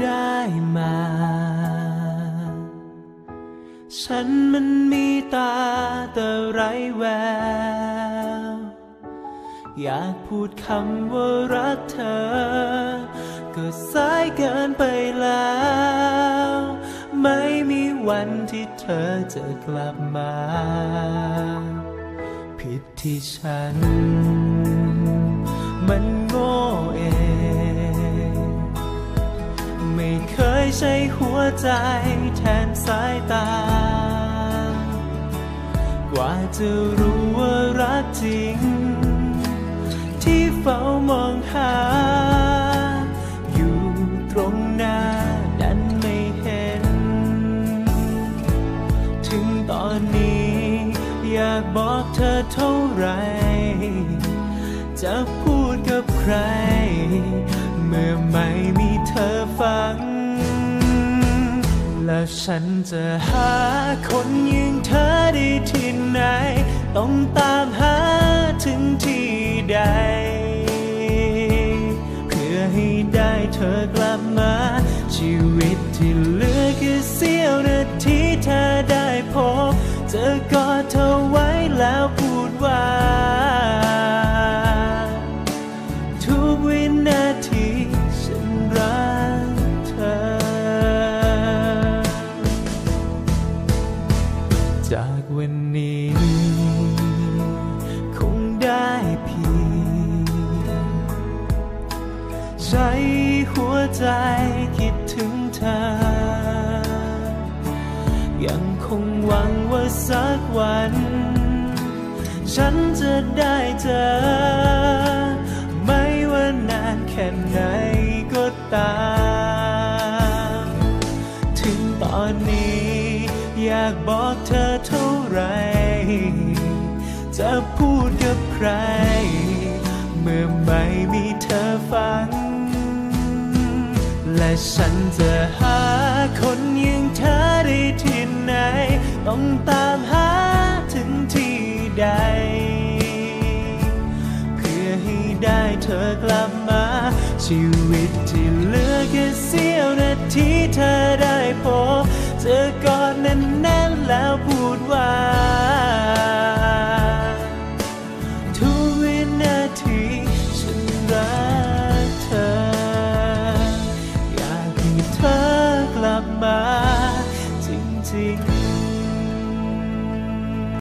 ได้มา ฉันมันมีตาแต่ไรแวว อยากพูดคำว่ารักเธอ ก็สายเกินไปแล้ว ไม่มีวันที่เธอจะกลับมา ผิดที่ฉัน ใช้หัวใจแทนสายตา กว่าจะรู้ว่ารักจริง ที่เฝ้ามองหา อยู่ตรงหน้าดันไม่เห็น ถึงตอนนี้ อยากบอกเธอเท่าไร จะพูดกับใคร เมื่อไม่มี แล้วฉันจะหาคนย่งเธอได้ที่ไหน ต้องตามหาถึงที่ใด เพื่อให้ได้เธอกลับมา ชีวิตที่เหลือแค่เสี้ยวนาทีเธอได้พบ จะกอดเธอไว้แล้วพูดว่า จากวันนี้ คงได้เพียงใช้หัวใจคิดถึงเธอ ยังคงหวังว่าสักวัน ฉันจะได้เจอ ไม่ว่านานแค่ไหนก็ตาม ถึงตอนนี้ อยากบอกเธอเท่าไร จะพูดกับใคร เมื่อไม่มีเธอฟัง และฉันจะหาคนอย่างเธอได้ที่ไหน ต้องตามหาถึงที่ใด เพื่อให้ได้เธอกลับมา ชีวิตที่เหลือแค่เสี้ยวนาทีเธอได้พบ เจอกอดแน่นๆแล้วพูดว่าทุกวินาทีฉันรักเธอ อยากให้เธอกลับมาจริงๆ